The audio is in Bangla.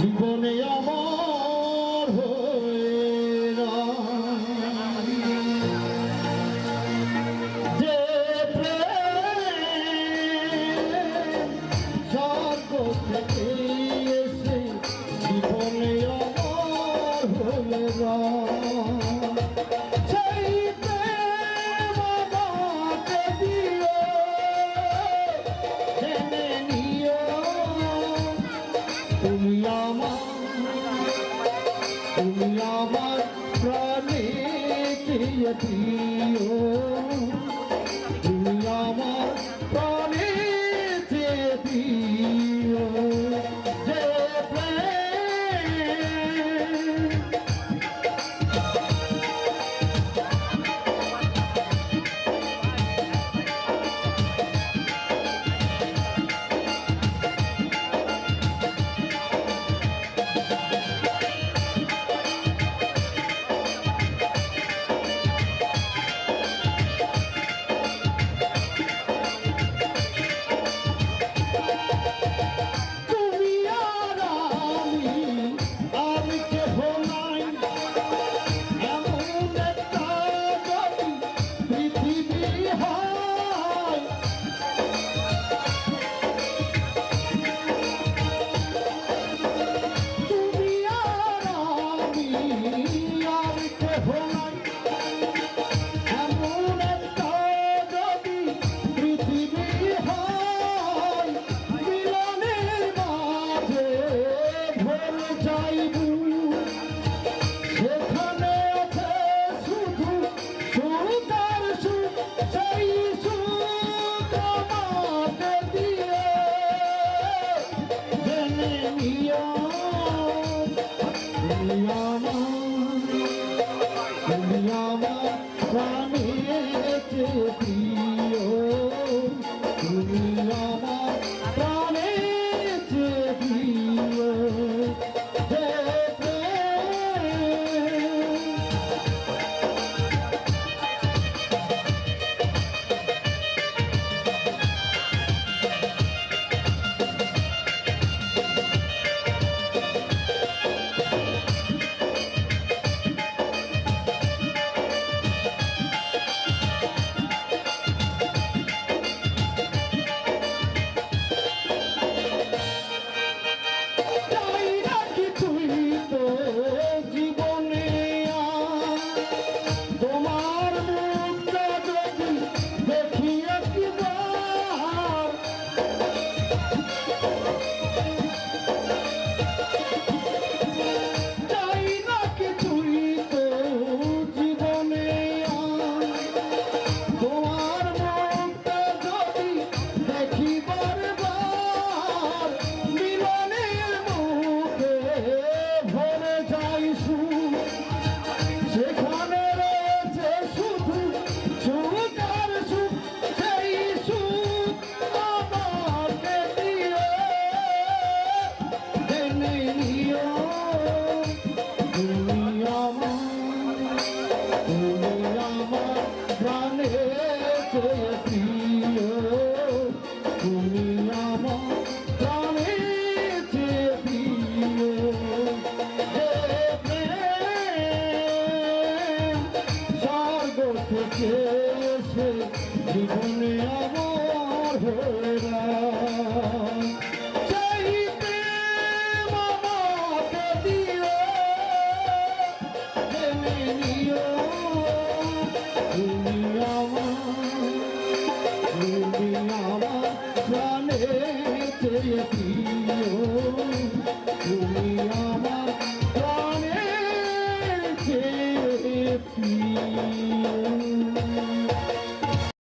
জীবনে আমার यतीयो আমার প্রাণে চেপি জীবনে আমার হেরা Thank you.